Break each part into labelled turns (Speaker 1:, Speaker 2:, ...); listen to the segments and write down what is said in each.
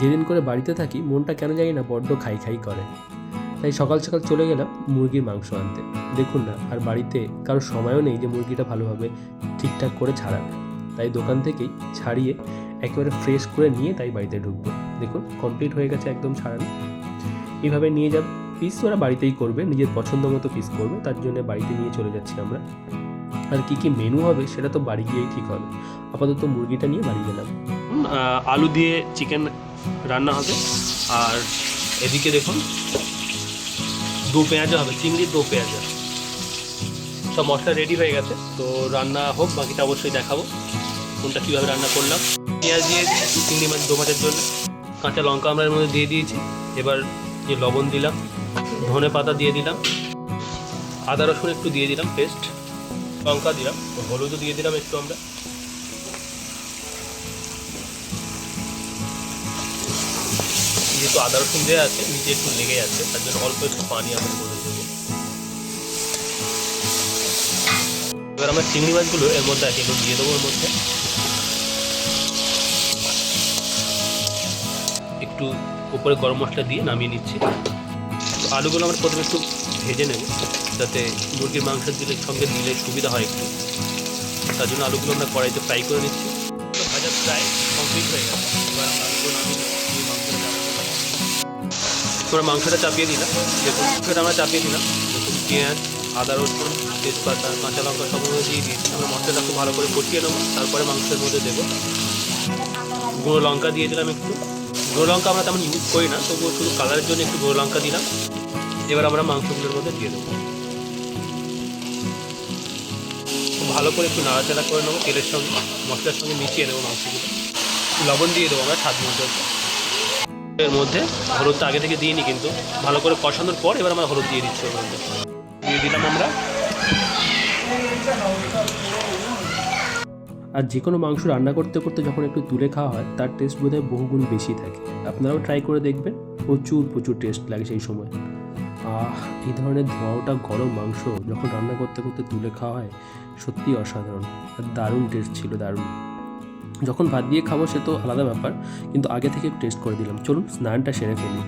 Speaker 1: যেদিন করে বাড়িতে থাকি, মনটা কেন জানি না বড্ড খাই খাই করে। তাই সকাল সকাল চলে গেলাম মুরগির মাংস আনতে। দেখুন না, আর বাড়িতে কারও সময়ও নেই যে মুরগিটা ভালোভাবে ঠিকঠাক করে ছাড়াবে। তাই দোকান থেকেই ছাড়িয়ে একেবারে ফ্রেশ করে নিয়ে তাই বাড়িতে ঢুকবো। দেখুন কমপ্লিট হয়ে গেছে একদম ছাড়ানো। এইভাবে নিয়ে যাব পিস ওরা বাড়িতেই করবে, নিজের পছন্দ মতো পিস করবে, তার জন্য বাড়িতে নিয়ে চলে যাচ্ছি আমরা। আর কি কি মেনু হবে, সেটা তো বাড়ি গিয়েই ঠিক হবে। আপাতত মুরগিটা নিয়ে বাড়ি গেলাম। আলু দিয়ে চিকেন রান্না হবে। আর এদিকে দেখুন, দু পেঁয়াজা হবে চিংড়ির দু পেঁয়াজা। সব মশলা রেডি হয়ে গেছে। তো রান্না হোক, বাকিটা অবশ্যই দেখাবো। কোনটা কীভাবে রান্না করলাম। পেঁয়াজ দিয়ে চিংড়ি মাছ, দু মাছের জন্য। কাঁচা লঙ্কা আমরা এর মধ্যে দিয়ে দিয়েছি। এবার যে লবণ দিলাম, ধনে পাতা দিয়ে দিলাম। আদা রসুন একটু দিয়ে দিলাম পেস্ট লঙ্কা দিলাম, হলুদও দিয়ে দিলাম একটু আমরা। যেহেতু আদা রসুন দেওয়া আছে, নিচে একটু লেগে আছে তার জন্য অল্প একটু পানি আমরা করে দেবো। এবার আমরা চিংড়ি মাছগুলো এর মধ্যে আছে দিয়ে দেবো এর মধ্যে। একটু উপরে গরম মশলা দিয়ে নামিয়ে নিচ্ছি। আলুগুলো আমরা প্রথমে একটু ভেজে নেব, যাতে মুরগির মাংসের দিলে সঙ্গে নিলে সুবিধা হয় একটু। তার জন্য আলুগুলো আমরা কড়াইতে ফ্রাই করে নিচ্ছি। ভাজা প্রায় কমপ্লিট হয়ে গেছে। এবার আমরা আলুগুলো নামিয়ে তোমরা মাংসটা চাপিয়ে দিলাম দেখুন মাংসটা আমরা চাপিয়ে দিলাম পেঁয়াজ আদা রসুন তেজপাতা কাঁচা লঙ্কা সব মধ্যে দিয়ে দিয়েছি আমরা মশলাটা খুব ভালো করে কষিয়ে নেব তারপরে মাংসের মধ্যে দেবো গুঁড়ো লঙ্কা দিয়ে দিলাম একটু গুঁড়ো লঙ্কা আমরা তেমন ইউজ করি না তবুও শুধু কালারের জন্য একটু গুঁড়ো লঙ্কা দিলাম এবার আমরা মাংসগুলোর মধ্যে দিয়ে দেবো খুব ভালো করে একটু নাড়াচাড়া করে নেব তেলের সঙ্গে মশলার সঙ্গে মিশিয়ে নেব মাংসগুলো লবণ দিয়ে দেবো আমরা স্বাদ মতো এর মধ্যে হলুদটা আগে থেকে দিইনি কিন্তু ভালো করে কষানোর পর এবার আমরা হলুদ দিয়ে দিচ্ছি ওর মধ্যে। দিয়ে দিলাম আমরা। আর যে কোনো মাংস রান্না করতে করতে যখন একটু তুলে খাওয়া হয়, তার টেস্ট বোধহয় বহুগুণ বেশি থাকে। আপনারাও ট্রাই করে দেখবেন, প্রচুর প্রচুর টেস্ট লাগে সেই সময়। আহ, এই ধরনের ধোঁয়াটা গরম মাংস যখন রান্না করতে করতে তুলে খাওয়া হয় সত্যি অসাধারণ। আর দারুণ টেস্ট ছিল, দারুণ। যখন ভাত দিয়ে খাব সে তো আলাদা ব্যাপার, কিন্তু আগে থেকে টেস্ট করে দিলাম। চলুন স্নানটা সেরে ফেলি।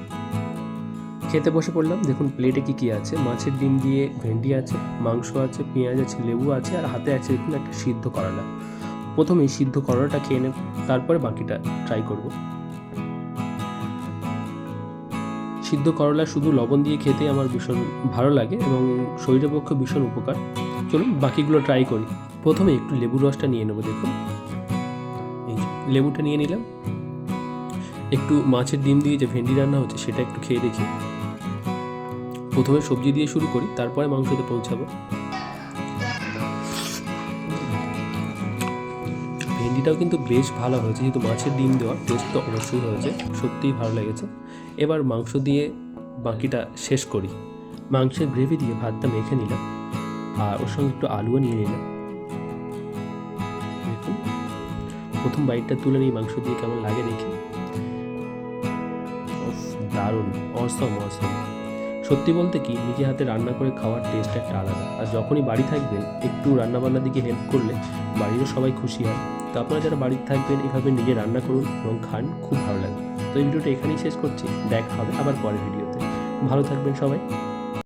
Speaker 1: খেতে বসে পড়লাম, দেখুন প্লেটে কি কি আছে। মাছের ডিম দিয়ে ভেন্ডি আছে, মাংস আছে, পেঁয়াজ আছে, লেবু আছে, আর হাতে আছে দেখুন একটা সিদ্ধ করলা। প্রথমেই সিদ্ধ করলাটা খেয়ে নেব, তারপরে বাকিটা ট্রাই করব। সিদ্ধ করলা শুধু লবণ দিয়ে খেতে আমার ভীষণ ভালো লাগে এবং শরীরের পক্ষে ভীষণ উপকার। চলুন বাকিগুলো ট্রাই করি। প্রথমে একটু লেবুর রসটা নিয়ে নেব, দেখুন। লেবুটা নিয়ে নিলাম। একটু মাছের ডিম দিয়ে যে ভেন্ডি রান্না হচ্ছে সেটা একটু খেয়ে দেখি। প্রথমে সবজি দিয়ে শুরু করি, তারপরে মাংসতে পৌঁছাবো। ভেন্ডিটাও কিন্তু বেশ ভালো হয়েছে, যেহেতু মাছের ডিম দেওয়া, টেস্ট তো অবশ্যই হয়েছে, সত্যিই ভালো লেগেছে। এবার মাংস দিয়ে বাকিটা শেষ করি। মাংসের গ্রেভি দিয়ে ভাতটা মেখে নিলাম, আর ওর সঙ্গে একটু আলুও নিয়ে নিলাম। প্রথম বাইটটা তুলে নিই, মাংস দিয়ে কেমন লাগে দেখি। দারুণ অসম অসম সত্যি বলতে কি, নিজে হাতে রান্না করে খাওয়ার টেস্ট একটা আলাদা। আর যখনই বাড়ি থাকবেন, একটু রান্নাবান্নার দিকে হেল্প করলে বাড়িরও সবাই খুশি হয়। তো আপনারা যারা বাড়িতে থাকবেন, এভাবে নিজে রান্না করুন এবং খান, খুব ভালো লাগে তো এই ভিডিওটা এখানেই শেষ করছি। দেখা হবে আবার পরের ভিডিওতে। ভালো থাকবেন সবাই।